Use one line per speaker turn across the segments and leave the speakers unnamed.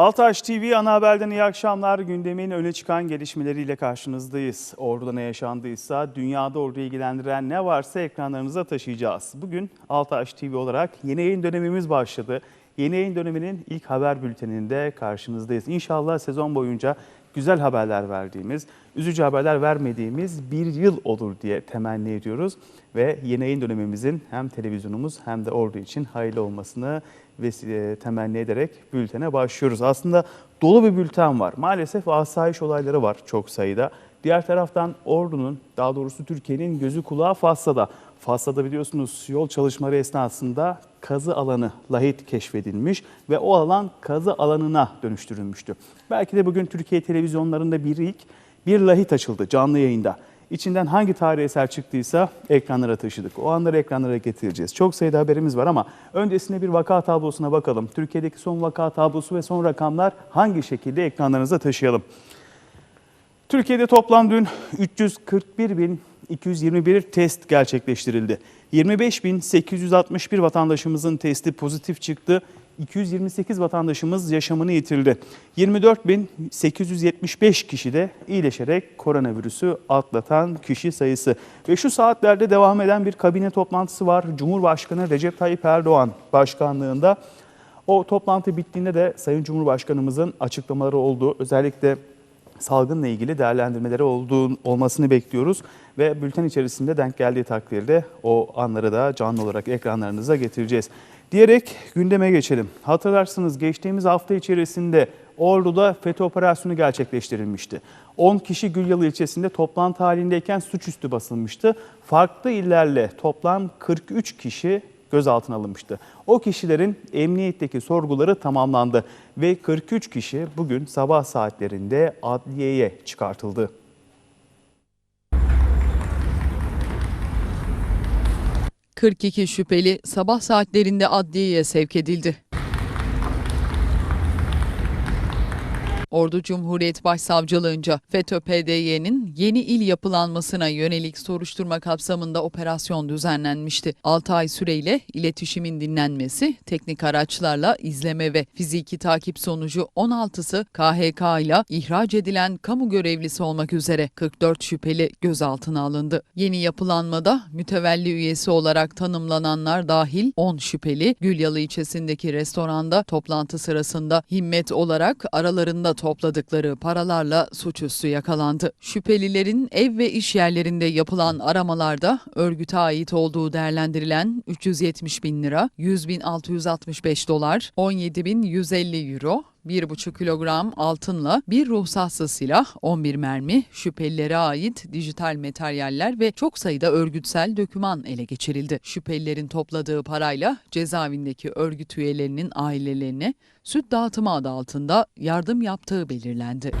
Altaş TV ana haberden iyi akşamlar. Gündemin öne çıkan gelişmeleriyle karşınızdayız. Ordu'da ne yaşandıysa, dünyada orduyu ilgilendiren ne varsa ekranlarınıza taşıyacağız. Bugün Altaş TV olarak yeni yayın dönemimiz başladı. Yeni yayın döneminin ilk haber bülteninde karşınızdayız. İnşallah sezon boyunca güzel haberler verdiğimiz, üzücü haberler vermediğimiz bir yıl olur diye temenni ediyoruz. Ve yeni yayın dönemimizin hem televizyonumuz hem de ordu için hayırlı olmasını vesile temenni ederek bültene başlıyoruz. Aslında dolu bir bülten var. Maalesef asayiş olayları var çok sayıda. Diğer taraftan ordunun, daha doğrusu Türkiye'nin gözü kulağı Fassa'da. Fassa'da biliyorsunuz yol çalışmaları esnasında kazı alanı lahit keşfedilmiş ve o alan kazı alanına dönüştürülmüştü. Belki de bugün Türkiye televizyonlarında bir ilk bir lahit açıldı canlı yayında. İçinden hangi tarihi eser çıktıysa ekranlara taşıdık. O anları ekranlara getireceğiz. Çok sayıda haberimiz var ama öncesinde bir vaka tablosuna bakalım. Türkiye'deki son vaka tablosu ve son rakamlar hangi şekilde ekranlarınıza taşıyalım. Türkiye'de toplam dün 341.221 test gerçekleştirildi. 25.861 vatandaşımızın testi pozitif çıktı. 228 vatandaşımız yaşamını yitirdi. 24.875 kişi de iyileşerek koronavirüsü atlatan kişi sayısı. Ve şu saatlerde devam eden bir kabine toplantısı var. Cumhurbaşkanı Recep Tayyip Erdoğan başkanlığında. O toplantı bittiğinde de Sayın Cumhurbaşkanımızın açıklamaları oldu. Özellikle salgınla ilgili değerlendirmeleri olduğu, olmasını bekliyoruz. Ve bülten içerisinde denk geldiği takdirde o anları da canlı olarak ekranlarınıza getireceğiz. Diyerek gündeme geçelim. Hatırlarsınız geçtiğimiz hafta içerisinde Ordu'da FETÖ operasyonu gerçekleştirilmişti. 10 kişi Gülyalı ilçesinde toplantı halindeyken suçüstü basılmıştı. Farklı illerle toplam 43 kişi gözaltına alınmıştı. O kişilerin emniyetteki sorguları tamamlandı ve 43 kişi bugün sabah saatlerinde adliyeye çıkartıldı.
...42 şüpheli sabah saatlerinde adliyeye sevk edildi. Ordu Cumhuriyet Başsavcılığınca FETÖ-PDY'nin yeni il yapılanmasına yönelik soruşturma kapsamında operasyon düzenlenmişti. 6 ay süreyle iletişimin dinlenmesi, teknik araçlarla izleme ve fiziki takip sonucu 16'sı KHK ile ihraç edilen kamu görevlisi olmak üzere 44 şüpheli gözaltına alındı. Yeni yapılanmada mütevelli üyesi olarak tanımlananlar dahil 10 şüpheli Gülyalı ilçesindeki restoranda toplantı sırasında himmet olarak aralarında topladıkları paralarla suçüstü yakalandı. Şüphelilerin ev ve iş yerlerinde yapılan aramalarda örgüte ait olduğu değerlendirilen 370 bin lira, 100 bin 665 dolar, 17 bin 150 euro, 1,5 kilogram altınla bir ruhsatsız silah, 11 mermi, şüphelilere ait dijital materyaller ve çok sayıda örgütsel döküman ele geçirildi. Şüphelilerin topladığı parayla cezaevindeki örgüt üyelerinin ailelerine süt dağıtımı adı altında yardım yaptığı belirlendi.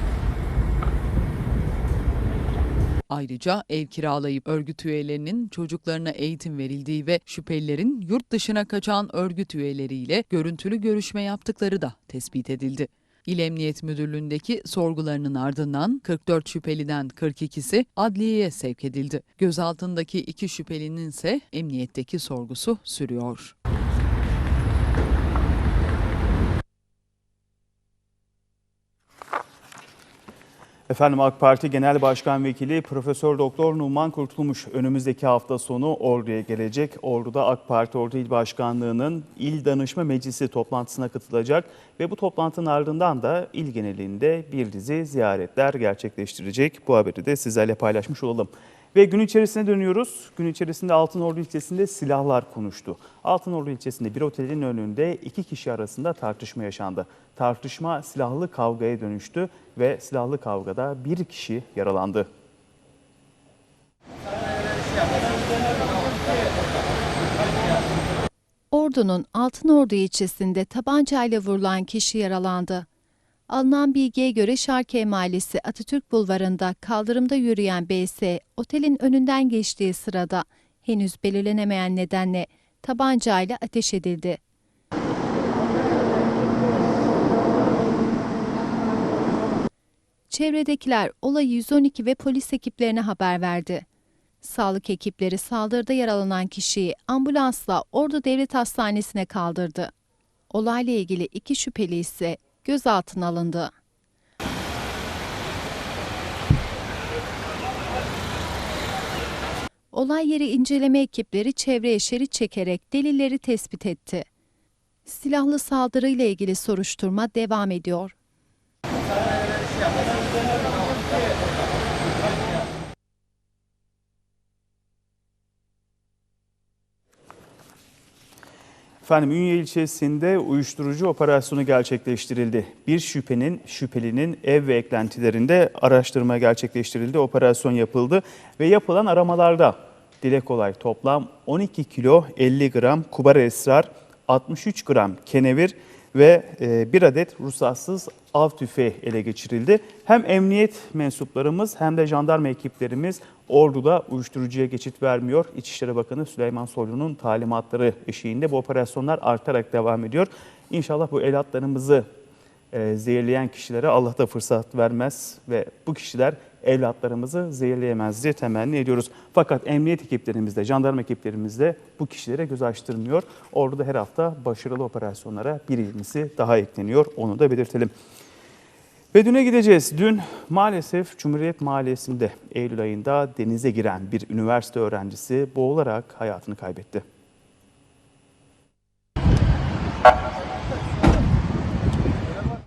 Ayrıca ev kiralayıp örgüt üyelerinin çocuklarına eğitim verildiği ve şüphelilerin yurt dışına kaçan örgüt üyeleriyle görüntülü görüşme yaptıkları da tespit edildi. İl Emniyet Müdürlüğü'ndeki sorgularının ardından 44 şüpheliden 42'si adliyeye sevk edildi. Gözaltındaki iki şüphelinin ise emniyetteki sorgusu sürüyor.
Efendim AK Parti Genel Başkan Vekili Profesör Doktor Numan Kurtulmuş önümüzdeki hafta sonu Ordu'ya gelecek. Ordu'da AK Parti Ordu İl Başkanlığı'nın İl Danışma Meclisi toplantısına katılacak ve bu toplantının ardından da il genelinde bir dizi ziyaretler gerçekleştirecek. Bu haberi de sizlerle paylaşmış olalım. Ve gün içerisine dönüyoruz. Gün içerisinde Altınordu ilçesinde silahlar konuştu. Altınordu ilçesinde bir otelin önünde iki kişi arasında tartışma yaşandı. Tartışma silahlı kavgaya dönüştü ve silahlı kavgada bir kişi yaralandı.
Ordu'nun Altınordu ilçesinde tabancayla vurulan kişi yaralandı. Alınan bilgiye göre Şarkey Mahallesi Atatürk Bulvarı'nda kaldırımda yürüyen BS, otelin önünden geçtiği sırada henüz belirlenemeyen nedenle tabancayla ateş edildi. Çevredekiler olayı 112 ve polis ekiplerine haber verdi. Sağlık ekipleri saldırıda yaralanan kişiyi ambulansla Ordu Devlet Hastanesi'ne kaldırdı. Olayla ilgili iki şüpheli ise gözaltına alındı. Olay yeri inceleme ekipleri çevreye şerit çekerek delilleri tespit etti. Silahlı saldırıyla ilgili soruşturma devam ediyor.
Efendim Ünye ilçesinde uyuşturucu operasyonu gerçekleştirildi. Bir şüphenin şüphelinin ev ve eklentilerinde araştırma gerçekleştirildi. Operasyon yapıldı ve yapılan aramalarda dile kolay toplam 12 kilo 50 gram kubar esrar, 63 gram kenevir ve e, bir adet ruhsatsız av tüfeği ele geçirildi. Hem emniyet mensuplarımız hem de jandarma ekiplerimiz Ordu'da uyuşturucuya geçit vermiyor. İçişleri Bakanı Süleyman Soylu'nun talimatları eşiğinde bu operasyonlar artarak devam ediyor. İnşallah bu evlatlarımızı e, zehirleyen kişilere Allah da fırsat vermez ve bu kişiler evlatlarımızı zehirleyemez diye temenni ediyoruz. Fakat emniyet ekiplerimizde, jandarma ekiplerimizde bu kişilere göz açtırmıyor. Orada her hafta başarılı operasyonlara bir ilmisi daha ekleniyor. Onu da belirtelim. Ve düne gideceğiz. Dün maalesef Cumhuriyet Mahallesi'nde Eylül ayında denize giren bir üniversite öğrencisi boğularak hayatını kaybetti.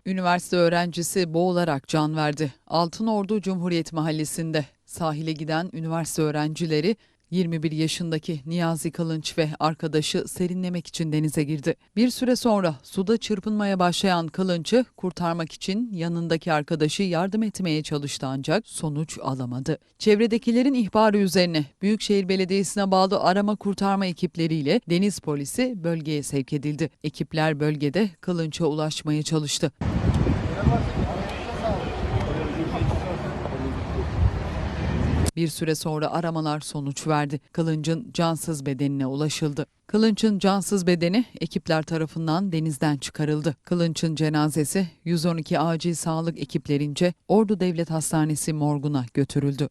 Üniversite öğrencisi boğularak can verdi. Altınordu Cumhuriyet Mahallesi'nde sahile giden üniversite öğrencileri 21 yaşındaki Niyazi Kılınç ve arkadaşı serinlemek için denize girdi. Bir süre sonra suda çırpınmaya başlayan Kılınç'ı kurtarmak için yanındaki arkadaşı yardım etmeye çalıştı ancak sonuç alamadı. Çevredekilerin ihbarı üzerine Büyükşehir Belediyesi'ne bağlı arama kurtarma ekipleriyle deniz polisi bölgeye sevk edildi. Ekipler bölgede Kılınç'a ulaşmaya çalıştı. Bir süre sonra aramalar sonuç verdi. Kılınç'ın cansız bedenine ulaşıldı. Kılınç'ın cansız bedeni ekipler tarafından denizden çıkarıldı. Kılınç'ın cenazesi 112 acil sağlık ekiplerince Ordu Devlet Hastanesi morguna götürüldü.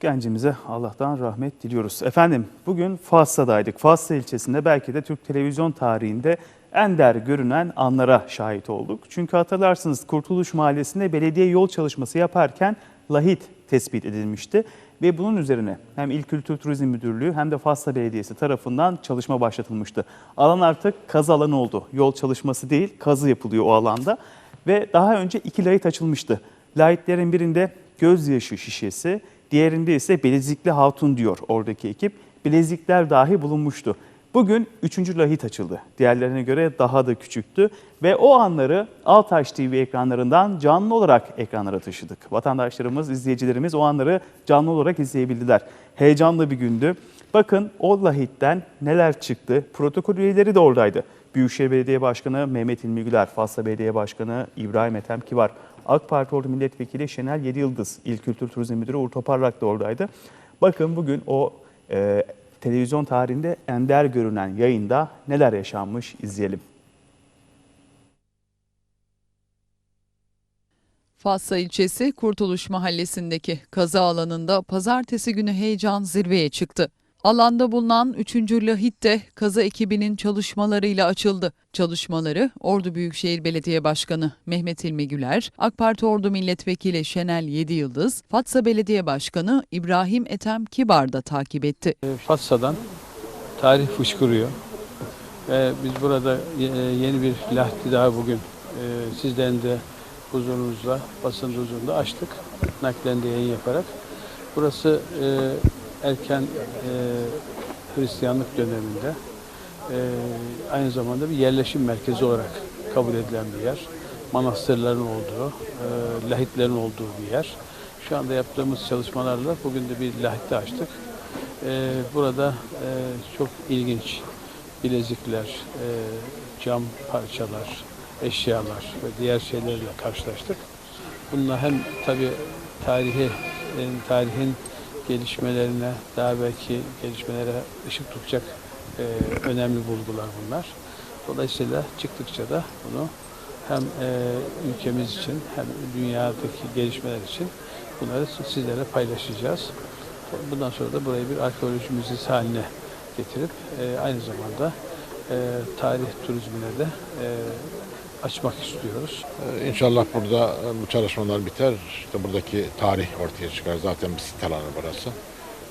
Gencimize Allah'tan rahmet diliyoruz. Efendim bugün Fassa'daydık. Fassa ilçesinde belki de Türk televizyon tarihinde ender görünen anlara şahit olduk. Çünkü hatırlarsınız Kurtuluş Mahallesi'nde belediye yol çalışması yaparken lahit tespit edilmişti. Ve bunun üzerine hem İl Kültür Turizm Müdürlüğü hem de Fassa Belediyesi tarafından çalışma başlatılmıştı. Alan artık kazı alanı oldu. Yol çalışması değil kazı yapılıyor o alanda. Ve daha önce iki lahit açılmıştı. Lahitlerin birinde gözyaşı şişesi, diğerinde ise bilezikli hatun diyor oradaki ekip. Bilezikler dahi bulunmuştu. Bugün üçüncü lahit açıldı. Diğerlerine göre daha da küçüktü ve o anları Altaş TV ekranlarından canlı olarak ekranlara taşıdık. Vatandaşlarımız, izleyicilerimiz o anları canlı olarak izleyebildiler. Heyecanlı bir gündü. Bakın o lahitten neler çıktı. Protokol üyeleri de oradaydı. Büyükşehir Belediye Başkanı Mehmet İlmi Güler, Fasla Belediye Başkanı İbrahim Ethem Kibar, AK Parti Ordu Milletvekili Şenel Yedi Yıldız, İl Kültür Turizm Müdürü Uğur Toparlak da oradaydı. Bakın bugün o e, televizyon tarihinde ender görünen yayında neler yaşanmış izleyelim.
Fassa ilçesi Kurtuluş Mahallesi'ndeki kazı alanında pazartesi günü heyecan zirveye çıktı. Alanda bulunan 3. lahit de kazı ekibinin çalışmalarıyla açıldı. Çalışmaları Ordu Büyükşehir Belediye Başkanı Mehmet İlmi Güler, AK Parti Ordu Milletvekili Şenel Yedi Yıldız, Fatsa Belediye Başkanı İbrahim Ethem Kibar da takip etti.
Fatsa'dan tarih fışkırıyor. Ve biz burada ye- yeni bir lahti daha bugün e, sizlerin de huzurunuzda, basın huzurunda açtık. Naklen yayın yaparak. Burası e, erken e, Hristiyanlık döneminde e, aynı zamanda bir yerleşim merkezi olarak kabul edilen bir yer. Manastırların olduğu, e, lahitlerin olduğu bir yer. Şu anda yaptığımız çalışmalarla bugün de bir lahit açtık. Ee, burada e, çok ilginç bilezikler, e, cam parçalar, eşyalar ve diğer şeylerle karşılaştık. Bunlar hem tabi tarihi, e, tarihin gelişmelerine, daha belki gelişmelere ışık tutacak e, önemli bulgular bunlar. Dolayısıyla çıktıkça da bunu hem e, ülkemiz için hem dünyadaki gelişmeler için bunları sizlere paylaşacağız. Bundan sonra da burayı bir arkeoloji müzesi haline getirip e, aynı zamanda e, tarih turizmine de e, açmak istiyoruz.
Ee, İnşallah burada e, bu çalışmalar biter. İşte buradaki tarih ortaya çıkar. Zaten bir sit alanı burası.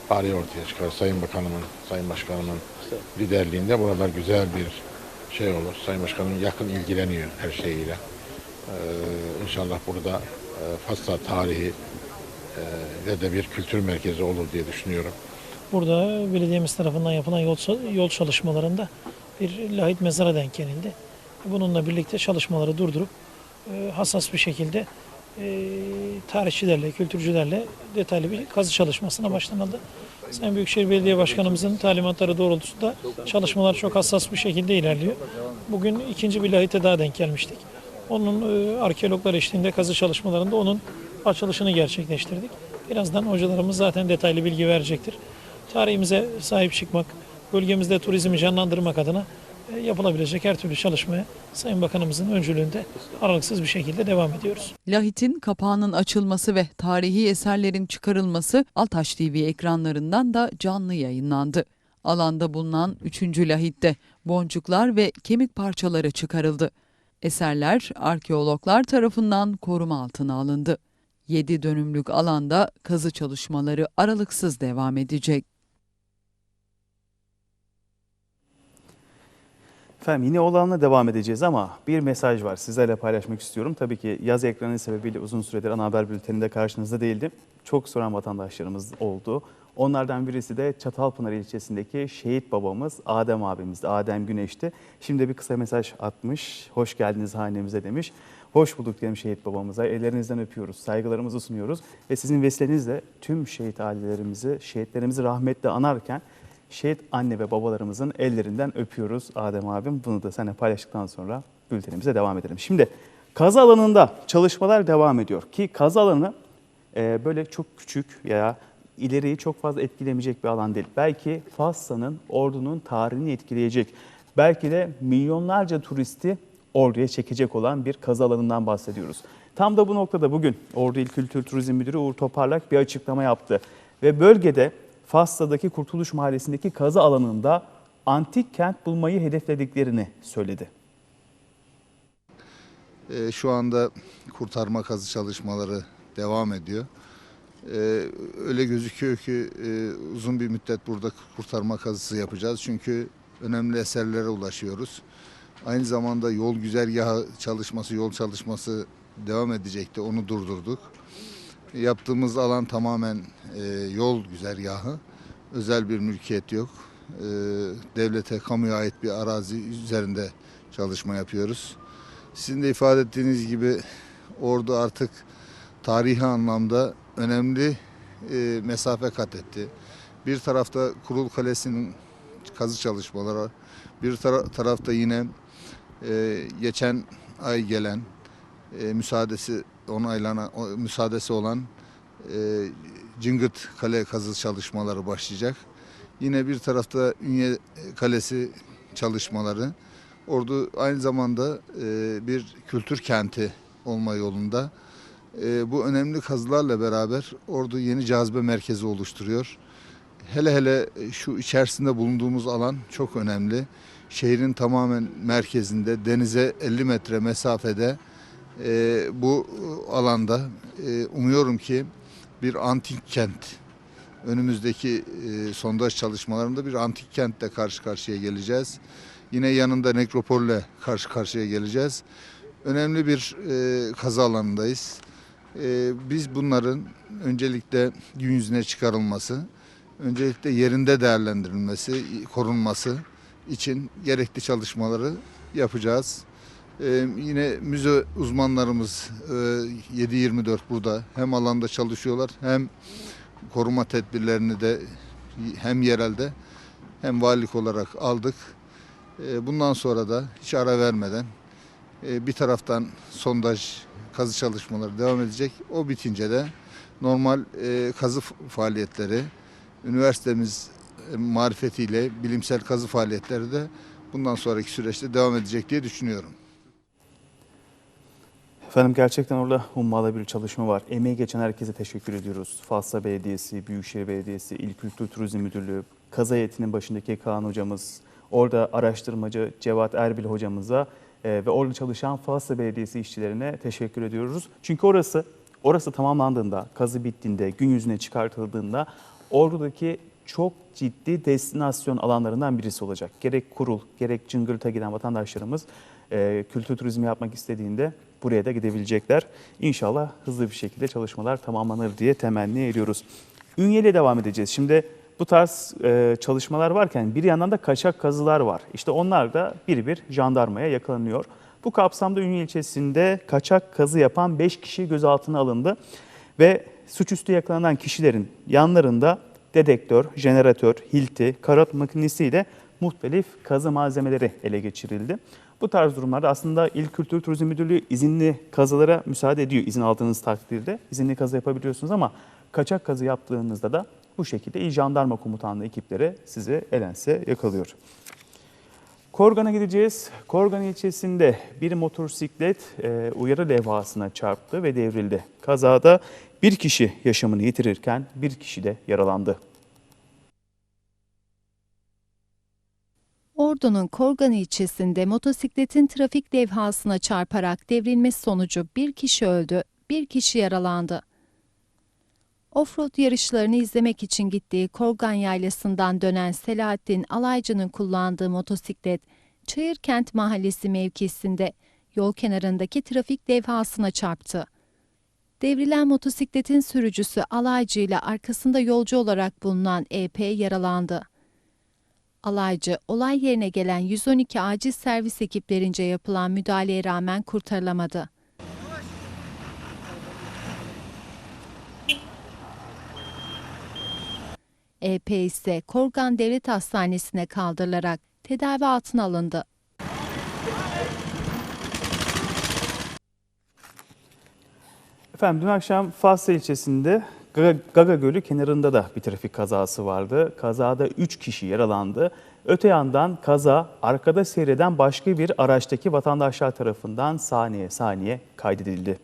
Tarih ortaya çıkar. Sayın Bakanımın, Sayın Başkanımın liderliğinde buralar güzel bir şey olur. Sayın Başkanım yakın ilgileniyor her şeyiyle. Ee, inşallah burada e, Fasla tarihi e, ve de bir kültür merkezi olur diye düşünüyorum.
Burada belediyemiz tarafından yapılan yol, yol çalışmalarında bir lahit mezara denk gelildi. Bununla birlikte çalışmaları durdurup e, hassas bir şekilde e, tarihçilerle, kültürcülerle detaylı bir kazı çalışmasına başlanıldı. Sayın Büyükşehir Belediye Başkanımızın talimatları doğrultusunda çalışmalar çok hassas bir şekilde ilerliyor. Bugün ikinci bir lahite daha denk gelmiştik. Onun e, arkeologlar eşliğinde kazı çalışmalarında onun açılışını gerçekleştirdik. Birazdan hocalarımız zaten detaylı bilgi verecektir. Tarihimize sahip çıkmak, bölgemizde turizmi canlandırmak adına yapılabilecek her türlü çalışmaya Sayın Bakanımızın öncülüğünde aralıksız bir şekilde devam ediyoruz.
Lahitin kapağının açılması ve tarihi eserlerin çıkarılması Altaş TV ekranlarından da canlı yayınlandı. Alanda bulunan 3. lahitte boncuklar ve kemik parçaları çıkarıldı. Eserler arkeologlar tarafından koruma altına alındı. 7 dönümlük alanda kazı çalışmaları aralıksız devam edecek.
Efendim yine olanla devam edeceğiz ama bir mesaj var sizlerle paylaşmak istiyorum. Tabii ki yaz ekranı sebebiyle uzun süredir ana haber bülteninde karşınızda değildim. Çok soran vatandaşlarımız oldu. Onlardan birisi de Çatalpınar ilçesindeki şehit babamız Adem abimizdi, Adem Güneş'ti. Şimdi bir kısa mesaj atmış, hoş geldiniz hanemize demiş. Hoş bulduk diyelim şehit babamıza, ellerinizden öpüyoruz, saygılarımızı sunuyoruz. Ve sizin vesilenizle tüm şehit ailelerimizi, şehitlerimizi rahmetle anarken şehit anne ve babalarımızın ellerinden öpüyoruz Adem abim. Bunu da seninle paylaştıktan sonra bültenimize devam edelim. Şimdi kazı alanında çalışmalar devam ediyor ki kazı alanı e, böyle çok küçük ya ileriyi çok fazla etkilemeyecek bir alan değil. Belki Fassa'nın, Ordu'nun tarihini etkileyecek. Belki de milyonlarca turisti Ordu'ya çekecek olan bir kazı alanından bahsediyoruz. Tam da bu noktada bugün Ordu İl Kültür Turizm Müdürü Uğur Toparlak bir açıklama yaptı. Ve bölgede Fassa'daki Kurtuluş Mahallesi'ndeki kazı alanında antik kent bulmayı hedeflediklerini söyledi.
Ee, Şu anda kurtarma kazı çalışmaları devam ediyor. Ee, Öyle gözüküyor ki e, uzun bir müddet burada kurtarma kazısı yapacağız. Çünkü önemli eserlere ulaşıyoruz. Aynı zamanda yol güzergahı çalışması, yol çalışması devam edecekti. Onu durdurduk. Yaptığımız alan tamamen e, yol güzergahı. Özel bir mülkiyet yok. E, Devlete, kamuya ait bir arazi üzerinde çalışma yapıyoruz. Sizin de ifade ettiğiniz gibi ordu artık tarihi anlamda önemli e, mesafe kat etti. Bir tarafta Kurul Kalesi'nin kazı çalışmaları, bir tara- tarafta yine e, geçen ay gelen e, müsaadesi onaylanan müsaadesi olan e, Cıngıt Kale kazı çalışmaları başlayacak. Yine bir tarafta Ünye Kalesi çalışmaları. Ordu aynı zamanda e, bir kültür kenti olma yolunda. E, bu önemli kazılarla beraber Ordu yeni cazibe merkezi oluşturuyor. Hele hele şu içerisinde bulunduğumuz alan çok önemli. Şehrin tamamen merkezinde, denize 50 metre mesafede e, bu alanda e, umuyorum ki bir antik kent önümüzdeki e, sondaj çalışmalarında bir antik kentle karşı karşıya geleceğiz. Yine yanında nekropolle karşı karşıya geleceğiz. Önemli bir e, kazı alanındayız. E, biz bunların öncelikle gün yüzüne çıkarılması, öncelikle yerinde değerlendirilmesi, korunması için gerekli çalışmaları yapacağız. E, yine müze uzmanlarımız e, 7-24 burada hem alanda çalışıyorlar hem koruma tedbirlerini de hem yerelde hem valilik olarak aldık. E, Bundan sonra da hiç ara vermeden e, bir taraftan sondaj kazı çalışmaları devam edecek. O bitince de normal e, kazı faaliyetleri, üniversitemiz e, marifetiyle bilimsel kazı faaliyetleri de bundan sonraki süreçte devam edecek diye düşünüyorum.
Efendim gerçekten orada hummalı bir çalışma var. Emeği geçen herkese teşekkür ediyoruz. Fasla Belediyesi, Büyükşehir Belediyesi, İl Kültür Turizm Müdürlüğü, Kaza Heyeti'nin başındaki Kaan hocamız, orada araştırmacı Cevat Erbil hocamıza e, ve orada çalışan Fasla Belediyesi işçilerine teşekkür ediyoruz. Çünkü orası orası tamamlandığında, kazı bittiğinde, gün yüzüne çıkartıldığında Ordu'daki çok ciddi destinasyon alanlarından birisi olacak. Gerek kurul, gerek Cıngırt'a giden vatandaşlarımız e, kültür turizmi yapmak istediğinde buraya da gidebilecekler. İnşallah hızlı bir şekilde çalışmalar tamamlanır diye temenni ediyoruz. Ünye'yle devam edeceğiz. Şimdi bu tarz e, çalışmalar varken bir yandan da kaçak kazılar var. İşte onlar da bir bir jandarmaya yakalanıyor. Bu kapsamda Ünye ilçesinde kaçak kazı yapan 5 kişi gözaltına alındı ve suçüstü yakalanan kişilerin yanlarında dedektör, jeneratör, hilti, karot makinesiyle muhtelif kazı malzemeleri ele geçirildi. Bu tarz durumlarda aslında İl Kültür Turizm Müdürlüğü izinli kazılara müsaade ediyor. İzin aldığınız takdirde izinli kazı yapabiliyorsunuz ama kaçak kazı yaptığınızda da bu şekilde İl Jandarma Komutanlığı ekipleri sizi elense yakalıyor. Korgan'a gideceğiz. Korgan ilçesinde bir motosiklet e, uyarı levhasına çarptı ve devrildi. Kazada bir kişi yaşamını yitirirken bir kişi de yaralandı.
Ordu'nun Korgan ilçesinde motosikletin trafik levhasına çarparak devrilmesi sonucu bir kişi öldü, bir kişi yaralandı. Offroad yarışlarını izlemek için gittiği Korgan Yaylası'ndan dönen Selahattin Alaycı'nın kullandığı motosiklet, Çayırkent Mahallesi mevkisinde yol kenarındaki trafik levhasına çarptı. Devrilen motosikletin sürücüsü Alaycı ile arkasında yolcu olarak bulunan EP yaralandı. Alaycı, olay yerine gelen 112 acil servis ekiplerince yapılan müdahaleye rağmen kurtarılamadı. EP ise Korgan Devlet Hastanesi'ne kaldırılarak tedavi altına alındı.
Efendim dün akşam Fasla ilçesinde Gaga, Gölü kenarında da bir trafik kazası vardı. Kazada 3 kişi yaralandı. Öte yandan kaza arkada seyreden başka bir araçtaki vatandaşlar tarafından saniye saniye kaydedildi.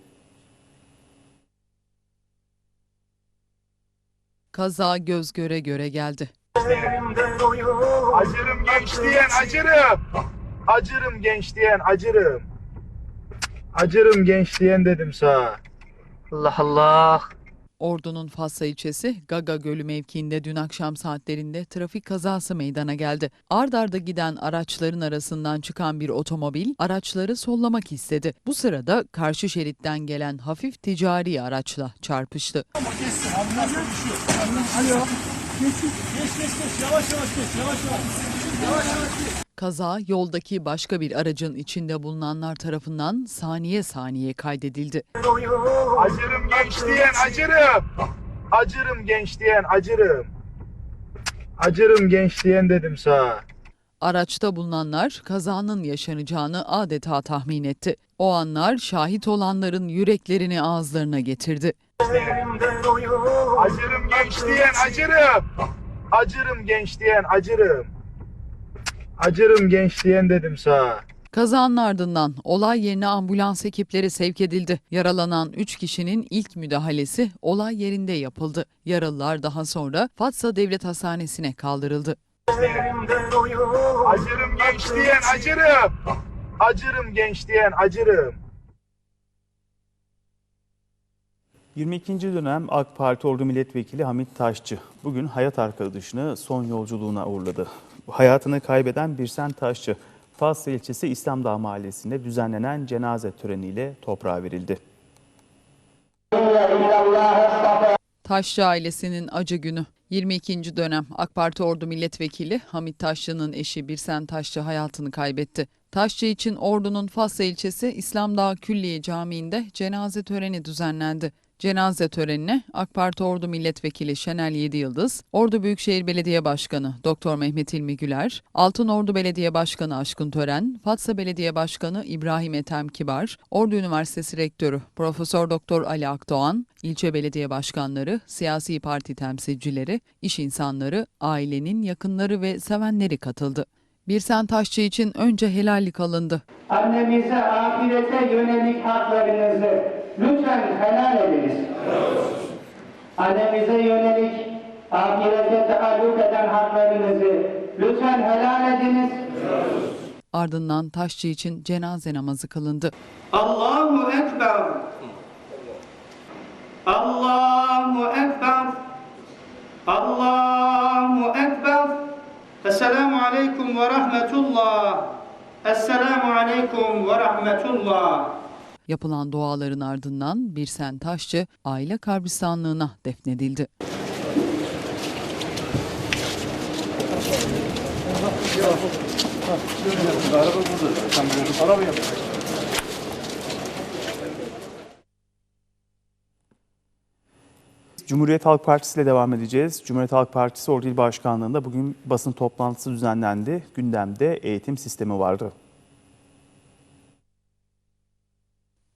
Kaza göz göre göre geldi.
Acırım genç diyen acırım. Acırım genç diyen acırım. Acırım genç diyen dedim sana. Allah Allah.
Ordu'nun Fasla ilçesi Gaga Gölü mevkiinde dün akşam saatlerinde trafik kazası meydana geldi. Ard arda giden araçların arasından çıkan bir otomobil araçları sollamak istedi. Bu sırada karşı şeritten gelen hafif ticari araçla çarpıştı. Kaza yoldaki başka bir aracın içinde bulunanlar tarafından saniye saniye kaydedildi.
Acırım genç diyen acırım. Acırım genç diyen acırım. Acırım genç diyen dedim sana.
Araçta bulunanlar kazanın yaşanacağını adeta tahmin etti. O anlar şahit olanların yüreklerini ağızlarına getirdi.
Acırım genç diyen acırım. Acırım genç diyen acırım. Acırım genç diyen dedim sana.
Kazanın ardından olay yerine ambulans ekipleri sevk edildi. Yaralanan 3 kişinin ilk müdahalesi olay yerinde yapıldı. Yaralılar daha sonra Fatsa Devlet Hastanesi'ne kaldırıldı.
Acırım genç diyen acırım. Acırım genç diyen acırım.
22. dönem AK Parti Ordu Milletvekili Hamit Taşçı bugün hayat arkadaşını son yolculuğuna uğurladı. Hayatını kaybeden Birsen Taşçı, Faslı ilçesi İslamdağ Mahallesi'nde düzenlenen cenaze töreniyle toprağa verildi.
Taşçı ailesinin acı günü. 22. dönem AK Parti Ordu Milletvekili Hamit Taşçı'nın eşi Birsen Taşçı hayatını kaybetti. Taşçı için Ordu'nun Fasla ilçesi İslamdağ Külliye Camii'nde cenaze töreni düzenlendi. Cenaze törenine AK Parti Ordu Milletvekili Şenel Yediyıldız, Ordu Büyükşehir Belediye Başkanı Doktor Mehmet İlmi Güler, Altın Ordu Belediye Başkanı Aşkın Tören, Fatsa Belediye Başkanı İbrahim Ethem Kibar, Ordu Üniversitesi Rektörü Profesör Doktor Ali Akdoğan, ilçe belediye başkanları, siyasi parti temsilcileri, iş insanları, ailenin yakınları ve sevenleri katıldı. Birsen Taşçı için önce helallik alındı.
Annemize ahirete yönelik haklarınızı lütfen helal ediniz. Annemize yönelik ahirete taalluk eden haklarınızı lütfen helal ediniz.
Ardından Taşçı için cenaze namazı kılındı.
Allahu Ekber. Allahu Ekber. Allahu Ekber. Esselamu Aleyküm ve Rahmetullah. Esselamu Aleyküm ve Rahmetullah.
Yapılan duaların ardından Birsen Taşçı aile kabristanlığına defnedildi.
Cumhuriyet Halk Partisi ile devam edeceğiz. Cumhuriyet Halk Partisi Ordu İl Başkanlığı'nda bugün basın toplantısı düzenlendi. Gündemde eğitim sistemi vardı.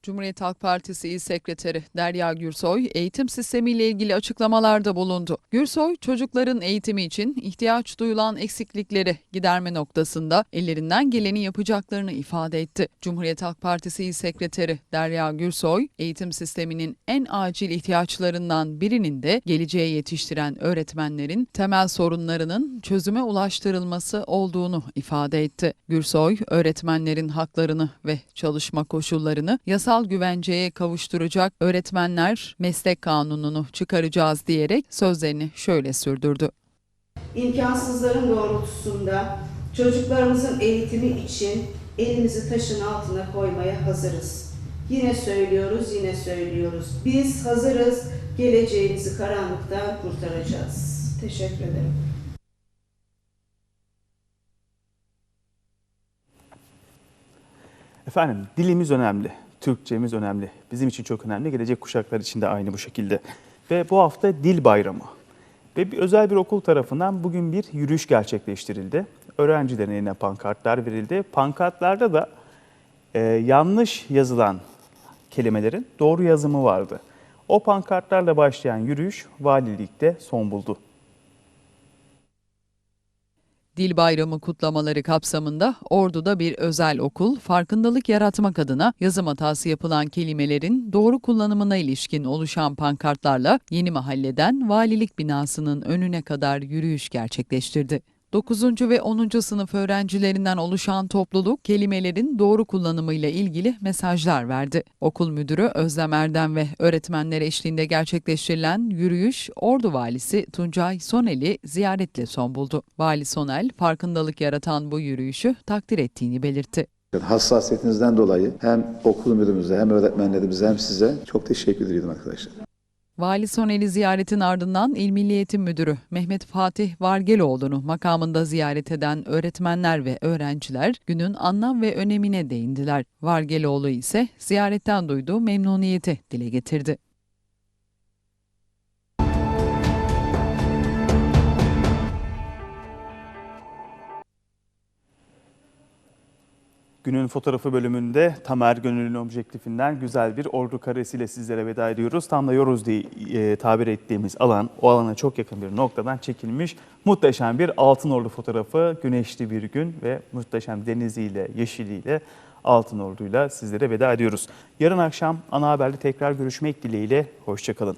Cumhuriyet Halk Partisi İl Sekreteri Derya Gürsoy eğitim sistemiyle ilgili açıklamalarda bulundu. Gürsoy çocukların eğitimi için ihtiyaç duyulan eksiklikleri giderme noktasında ellerinden geleni yapacaklarını ifade etti. Cumhuriyet Halk Partisi İl Sekreteri Derya Gürsoy eğitim sisteminin en acil ihtiyaçlarından birinin de geleceğe yetiştiren öğretmenlerin temel sorunlarının çözüme ulaştırılması olduğunu ifade etti. Gürsoy öğretmenlerin haklarını ve çalışma koşullarını yasal güvenceye kavuşturacak öğretmenler meslek kanununu çıkaracağız diyerek sözlerini şöyle sürdürdü.
imkansızların doğrultusunda çocuklarımızın eğitimi için elimizi taşın altına koymaya hazırız. Yine söylüyoruz, yine söylüyoruz. Biz hazırız, geleceğimizi karanlıktan kurtaracağız. Teşekkür ederim.
Efendim dilimiz önemli, Türkçemiz önemli. Bizim için çok önemli, gelecek kuşaklar için de aynı bu şekilde. Ve bu hafta Dil Bayramı. Ve bir, özel bir okul tarafından bugün bir yürüyüş gerçekleştirildi. Öğrencilerin eline pankartlar verildi. Pankartlarda da e, yanlış yazılan kelimelerin doğru yazımı vardı. O pankartlarla başlayan yürüyüş valilikte son buldu.
Dil Bayramı kutlamaları kapsamında Ordu'da bir özel okul farkındalık yaratmak adına yazım hatası yapılan kelimelerin doğru kullanımına ilişkin oluşan pankartlarla Yeni Mahalle'den valilik binasının önüne kadar yürüyüş gerçekleştirdi. 9. ve 10. sınıf öğrencilerinden oluşan topluluk kelimelerin doğru kullanımıyla ilgili mesajlar verdi. Okul müdürü Özlem Erdem ve öğretmenler eşliğinde gerçekleştirilen yürüyüş Ordu valisi Tuncay Sonel'i ziyaretle son buldu. Vali Sonel farkındalık yaratan bu yürüyüşü takdir ettiğini belirtti.
Hassasiyetinizden dolayı hem okul müdürümüze hem öğretmenlerimize hem size çok teşekkür ediyorum arkadaşlar.
Vali Sonel'i ziyaretin ardından İl Milli Eğitim Müdürü Mehmet Fatih Vargeloğlu'nu makamında ziyaret eden öğretmenler ve öğrenciler günün anlam ve önemine değindiler. Vargeloğlu ise ziyaretten duyduğu memnuniyeti dile getirdi.
Günün fotoğrafı bölümünde Tamer Gönül'ün objektifinden güzel bir ordu karesiyle sizlere veda ediyoruz. Tam da Yoruz diye e, tabir ettiğimiz alan, o alana çok yakın bir noktadan çekilmiş muhteşem bir Altın Ordu fotoğrafı. Güneşli bir gün ve muhteşem deniziyle, yeşiliyle Altın Ordu'yla sizlere veda ediyoruz. Yarın akşam ana haberde tekrar görüşmek dileğiyle. Hoşçakalın.